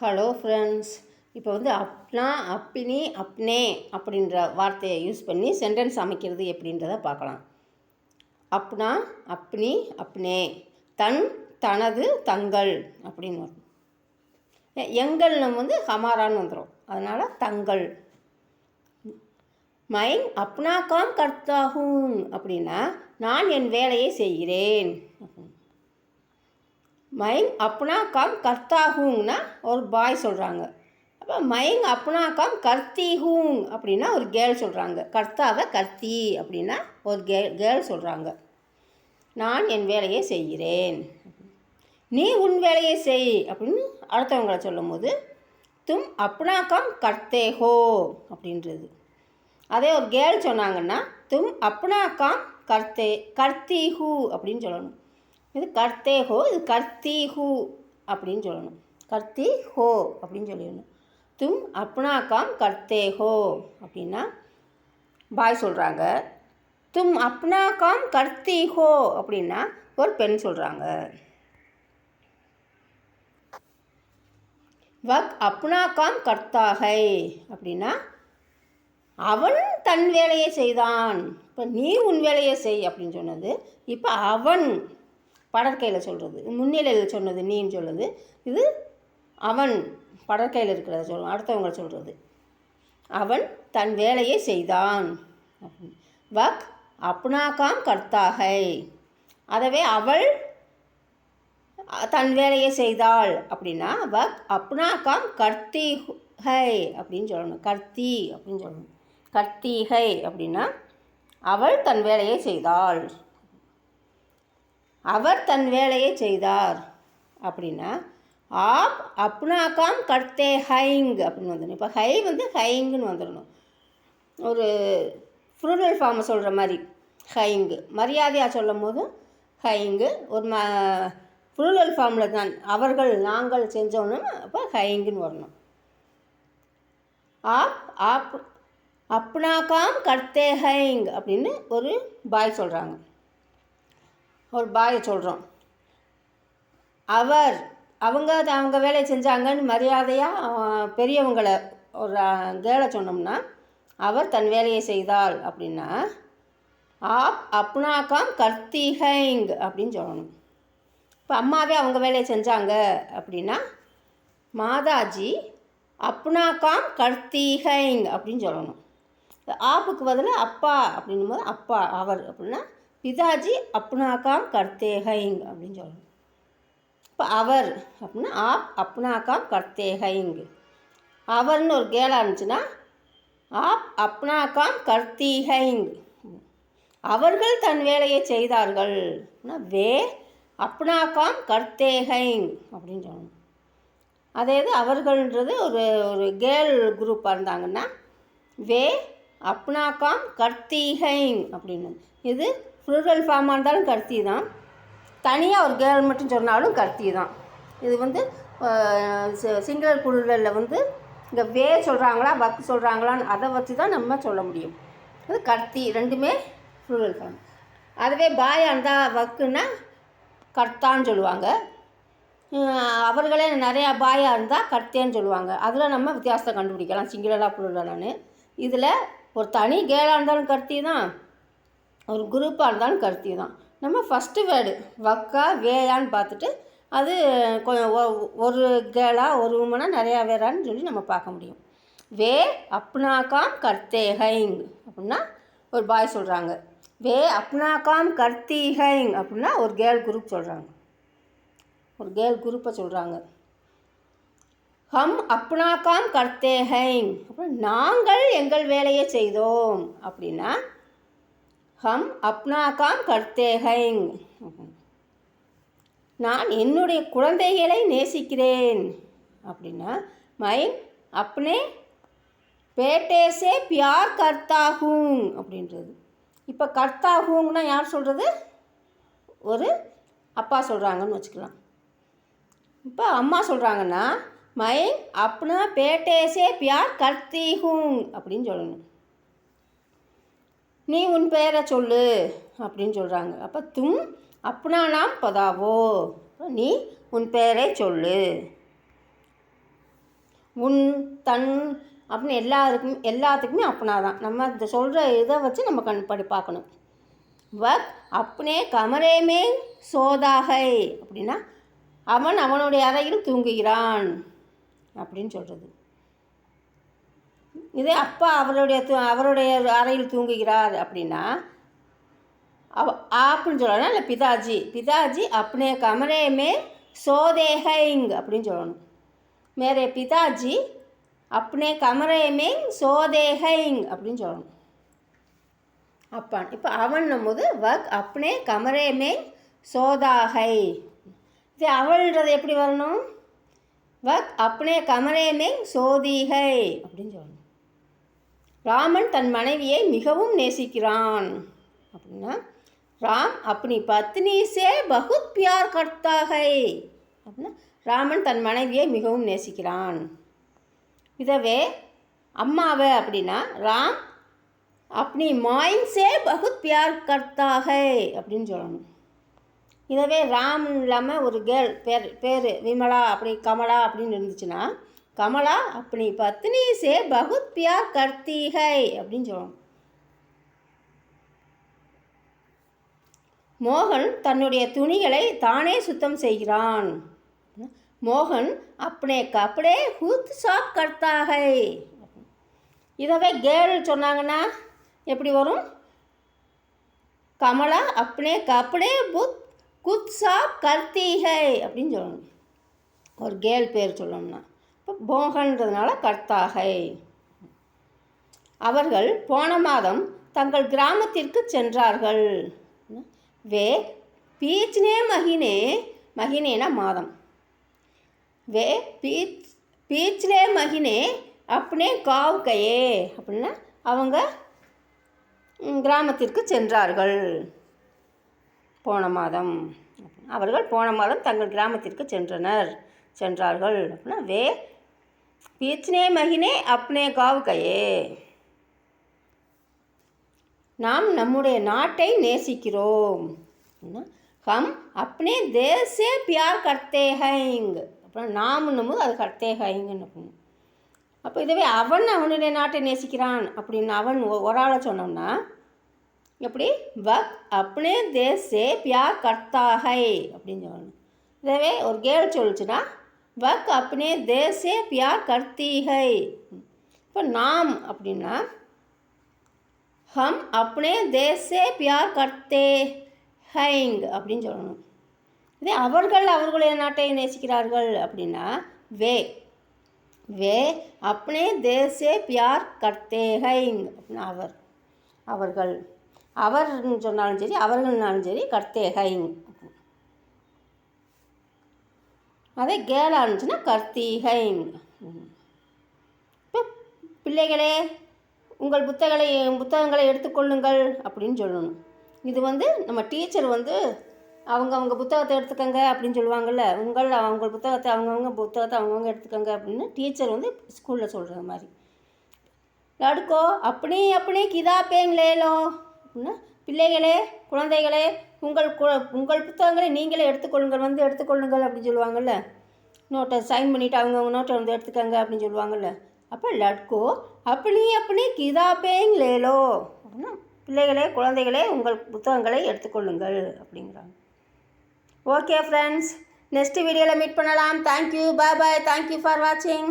Hello friends இப்போ வந்து அப்னா அப்பினி அப்னே அப்படின்ற வார்த்தையை யூஸ் பண்ணி சென்டென்ஸ் அமைக்கிறது எப்படின்றத பார்க்கலாம். அப்னா அப்னி அப்னே. தன் தனது தங்கள் அப்படின்னு வரும். எங்கள் நம்ம வந்து ஹமாரான்னு வந்துடும் அதனால் தங்கள். மைன் அப்னா காம் கர்த்தாகும் அப்படின்னா நான் என் வேலையை செய்கிறேன். மைங் அப்னா காம் கர்த்தா ஹூங்னா ஒரு பாய் சொல்கிறாங்க அப்போ மைங் அப்னா காம் கர்த்திஹூங் அப்படின்னா ஒரு கேர்ள் சொல்கிறாங்க கர்த்தாவை கர்த்தி அப்படின்னா ஒரு கே கேர்ள் சொல்கிறாங்க நான் என் வேலையை செய்கிறேன். நீ உன் வேலையை செய் அப்படின்னு அடுத்தவங்களை சொல்லும்போது தும் அப்னா காம் கர்த்தே ஹோ அப்படின்றது அதே ஒரு கேர்ள் சொன்னாங்கன்னா தும் அப்னா காம் கர்த்தே கர்த்தி ஹூ அப்படின்னு சொல்லணும். இது கர்த்தே ஹோ இது கர்த்தி ஹூ அப்படின்னு சொல்லணும். கர்த்தி ஹோ அப்படின்னு சொல்லிடணும். தும் அப்னா காம் கர்த்தே ஹோ அப்படின்னா பாய் சொல்கிறாங்க தும் அப்னா காம் கர்த்தி ஹோ அப்படின்னா ஒரு பெண் சொல்கிறாங்க வக் அப்னா காம் கர்த்தாகை அப்படின்னா அவன் தன் வேலையை செய்தான். இப்போ நீ உன் வேலையை செய் அப்படின்னு சொன்னது. இப்போ அவன் படற்கையில் சொல்கிறது முன்னிலையில் சொன்னது நீன்னு சொல்லுது இது அவன் படற்கையில் இருக்கிறத சொல்ல அடுத்தவங்க சொல்கிறது அவன் தன் வேலையை செய்தான். வக் அப்னாகாம் கர்த்தாகை. அதவே அவள் தன் வேலையை செய்தாள் அப்படின்னா வக் அப்னாகாம் கர்த்தி ஹை அப்படின்னு சொல்லணும். கர்த்தி அப்படின்னு சொல்லணும். கர்த்திகை அப்படின்னா அவள் தன் வேலையை செய்தாள். அவர் தன் வேலையை செய்தார். அப்படின்னா ஆப் அப்னாக்காம் கர்த்தே ஹைங் அப்படின்னு வந்துடணும் இப்போ ஹை வந்து ஹைங்குன்னு வந்துடணும் ஒரு ஃப்ரூரல் ஃபார்மை சொல்கிற மாதிரி ஹைங்கு மரியாதையாக சொல்லும் போதும் ஹைங்கு ஒரு ம ஃப்ரூரல் ஃபார்மில் தான் அவர்கள் நாங்கள் செஞ்சோன்னு அப்போ ஹைங்குன்னு வரணும். ஆப் ஆப் அப்னாக்காம் கர்த்தே ஹைங் அப்படின்னு ஒரு பாய் சொல்கிறாங்க ஒரு பாயை சொல்கிறோம் அவர் அவங்க அவங்க வேலையை செஞ்சாங்கன்னு மரியாதையாக பெரியவங்களை ஒரு கேளை சொன்னோம்னா அவர் தன் வேலையை செய்தாள் அப்படின்னா ஆப் அப்னாக்காம் கர்த்திகைங் அப்படின்னு சொல்லணும். இப்போ அம்மாவே அவங்க வேலையை செஞ்சாங்க அப்படின்னா மாதாஜி அப்னாக்காம் கர்த்திகைங் அப்படின்னு சொல்லணும். ஆப்புக்கு பதில் அப்பா அப்படின்னும் போது அப்பா அவர் அப்படின்னா பிதாஜி அப்னாகாம் கர்த்தேஹைங் அப்படின்னு சொல்லணும் இப்போ அவர் அப்படின்னா ஆப் அப்னாகாம் கர்த்தேஹைங் அவர்னு ஒரு கேளாக இருந்துச்சுன்னா ஆப் அப்னாகாம் கர்த்திஹைங் அவர்கள் தன் வேலையை செய்தார்கள். அப்படின்னா வே அப்னாகாம் கர்த்தேஹைங் அப்படின்னு சொல்லணும் அதே இது அவர்கள்ன்றது ஒரு ஒரு கேர்ள் குரூப்பாக இருந்தாங்கன்னா வே அப்னாகாம் கர்த்திகைங் அப்படின்னு இது ஃப்ளூரல் ஃபார்மாக இருந்தாலும் கர்த்தி தான் தனியாக ஒரு கேர்ள் மட்டும் சொன்னாலும் கர்த்தி தான் இது வந்து சிங்குலர் புழுரலில் வந்து இங்கே வே சொல்கிறாங்களா வக் சொல்கிறாங்களான்னு அதை வச்சு தான் நம்ம சொல்ல முடியும். அது கர்த்தி ரெண்டுமே ஃப்ளூரல் ஃபார்ம் அதுவே பாயாக இருந்தால் வக்குன்னா கர்த்தான்னு சொல்லுவாங்க. அவர்களே நிறையா பாயாக இருந்தால் கர்த்தேன்னு சொல்லுவாங்க. அதில் நம்ம வித்தியாசத்தை கண்டுபிடிக்கலாம் சிங்குலராக புழுரலான்னு இதில் ஒரு தனி கேளாக இருந்தாலும் கருத்தி தான். ஒரு குரூப்பாக இருந்தாலும் கருத்தி தான். நம்ம ஃபஸ்ட்டு வேர்டு வக்கா வேயான்னு பார்த்துட்டு அது கொஞ்சம் ஒரு கேளா ஒரு உமனாக நிறையா வேறான்னு சொல்லி நம்ம பார்க்க முடியும். வே அப்னாகாம் கர்த்தேஹைங் அப்படின்னா ஒரு பாய் சொல்கிறாங்க வே அப்னாகாம் கர்த்திஹைங் அப்படின்னா ஒரு கேர்ள் குரூப் சொல்கிறாங்க ஒரு கேர்ள் குரூப்பை சொல்கிறாங்க ஹம் அப்னாகாம் கர்த்தே ஹைங் அப்புறம் நாங்கள் எங்கள் வேலையை செய்தோம். அப்படின்னா ஹம் அப்னாகாம் கர்த்தே ஹைங் நான் என்னுடைய குழந்தைகளை நேசிக்கிறேன். அப்படின்னா மை அப்னே பேட்டேசே பியார் கர்த்தாகுங் அப்படின்றது. இப்போ கர்த்தா யார் சொல்கிறது ஒரு அப்பா சொல்கிறாங்கன்னு வச்சுக்கலாம். இப்போ அம்மா சொல்கிறாங்கன்னா மை அப்னா பேட்டேசே பியார் கர்த்திஹூங் அப்படின்னு சொல்லணும். நீ உன் பெயரை சொல்லு அப்படின்னு சொல்கிறாங்க அப்போ தும் அப்னா நாம் பதாவோ? நீ உன் பெயரை சொல்லு. உன் தன் அப்படின்னு எல்லாருக்கும் எல்லாத்துக்குமே அப்பனா தான். நம்ம இந்த சொல்கிற இதை வச்சு நம்ம கண் படி பார்க்கணும். வக் அப்னே கமரேமே சோதாகை அப்படின்னா அவன் அவனுடைய அறையில் தூங்குகிறான். அப்படின்னு சொல்கிறது இதே அப்பா அவருடைய தூ- அவருடைய அறையில் தூங்குகிறார் அப்படின்னா அவ அப்படின்னு சொல்லணும் இல்லை பிதாஜி பிதாஜி அப்னே கமரேமே சோதேஹைங் அப்படின்னு சொல்லணும். மேரே பிதாஜி அப்னே கமரேமே சோதேஹைங் அப்படின்னு சொல்லணும். அப்பான் இப்போ அவன்னும் போது வக் அப்னே கமரேமே சோதாகை. இது அவள்ன்றது எப்படி வரணும்? வத் அப்னே கமலேமே சோதிகை அப்படின்னு சொல்லணும் ராமன் தன் மனைவியை மிகவும் நேசிக்கிறான். அப்படின்னா ராம் அப்படி பத்னி சே பகுத் பியார் கர்த்தாகை. அப்படின்னா ராமன் தன் மனைவியை மிகவும் நேசிக்கிறான். இதவே அம்மாவை அப்படின்னா ராம் அப்படி மாயின் சே பகுத் பியார் கர்த்தாகை அப்படின்னு சொல்லணும். இதவே ராம் இல்லாமல் ஒரு கேர்ள் பேர் பேர் விமலா அப்படி கமலா அப்படின்னு இருந்துச்சுன்னா கமலா அப்படி பத்னி சே பகுத் பியார் கர்த்திகை அப்படின்னு சொல்லணும் மோகன் தன்னுடைய துணிகளை தானே சுத்தம் செய்கிறான். மோகன் அப்னே கப்படே ஹூத் சாப் கர்த்தாகை இதவே கேர்ள் சொன்னாங்கன்னா எப்படி வரும்? கமலா அப்னே கப்படே புத் குத் சாப் அப்படின்னு சொல்லணும். ஒரு கேள் பேர் சொல்லணும்னா. இப்போ போகன்றதுனால கர்த்தாகை. அவர்கள் போன மாதம் தங்கள் கிராமத்திற்கு சென்றார்கள். வே பீச்னே மகினே மகினேனா மாதம். வே பீச் பீச்லே மகினே அப்னே காவ் அப்படின்னா அவங்க கிராமத்திற்கு சென்றார்கள். போன மாதம். அவர்கள் போன மாதம் தங்கள் கிராமத்திற்கு சென்றனர். சென்றார்கள் அப்படின்னா வே பீச்னே மகினே அப்னே காவ் நாம் நம்முடைய நாட்டை நேசிக்கிறோம். அப்படின்னா, ஹம் அப்னே தேசே பியார் கர்த்தே ஹைங் அப்புறம் நாம்னும் போது அது கர்த்தே ஹைங்கன்னு அப்படின்னு அப்போ இதுவே அவன் அவனுடைய நாட்டை நேசிக்கிறான் அப்படின்னு அவன் ஒ- ஒரு ஆளை சொன்னோம்னா எப்படி? வக் அப்னே தேசே பியார் கர்த்தா ஹை அப்படின்னு சொல்லணும். இதவே ஒரு கேள் சொல்லுச்சுன்னா வக் அப்னே தேசே பியார் கர்த்தி ஹை இப்போ நாம் அப்படின்னா ஹம் அப்னே தேசே பியார் கர்த்தே ஹைங் அப்படின்னு சொல்லணும். இதே அவர்கள் அவர்களுடைய நாட்டை நேசிக்கிறார்கள் அப்படின்னா வே வே அப்னே தேசே பியார் கர்த்தே ஹைங் அப்படின்னா அவர் அவர்கள். அவர்னு சொன்னாலும் சரி அவர்கள்னாலும் சரி கர்த்தே அதே கேலா இருந்துச்சுன்னா கர்த்திஹைங் இப்போ பிள்ளைகளே உங்கள் புத்தகங்களை புத்தகங்களை எடுத்துக்கொள்ளுங்கள் அப்படின்னு சொல்லணும். இது வந்து நம்ம டீச்சர் வந்து அவங்க அவங்க புத்தகத்தை எடுத்துக்கங்க அப்படின்னு சொல்லுவாங்கள்ல உங்கள் அவங்க புத்தகத்தை அவங்கவுங்க புத்தகத்தை அவங்கவுங்க எடுத்துக்கங்க அப்படின்னு டீச்சர் வந்து ஸ்கூலில் சொல்கிற மாதிரி. லடுக்கோ அப்படி அப்படி கிதா பேங்களேலோ அப்படின்னா. பிள்ளைகளே குழந்தைகளே உங்கள் கு- உங்கள் புத்தகங்களை நீங்களே எடுத்துக்கொள்ளுங்கள் வந்து எடுத்துக்கொள்ளுங்கள் அப்படின்னு சொல்லுவாங்கள்ல நோட்டை சைன் பண்ணிவிட்டு அவங்கவுங்க நோட்டை வந்து எடுத்துக்கங்க அப்படின்னு சொல்லுவாங்கள்ல அப்போ லட்கோ அப்படி அப்படி கிதாபேங் லேலோ. அப்படின்னா பிள்ளைகளே குழந்தைகளே உங்கள் புத்தகங்களை எடுத்துக்கொள்ளுங்கள் அப்படிங்கிறாங்க. ஓகே ஃப்ரெண்ட்ஸ் நெக்ஸ்ட் வீடியோவில் மீட் பண்ணலாம். Thank you bye bye thank you for வாட்சிங்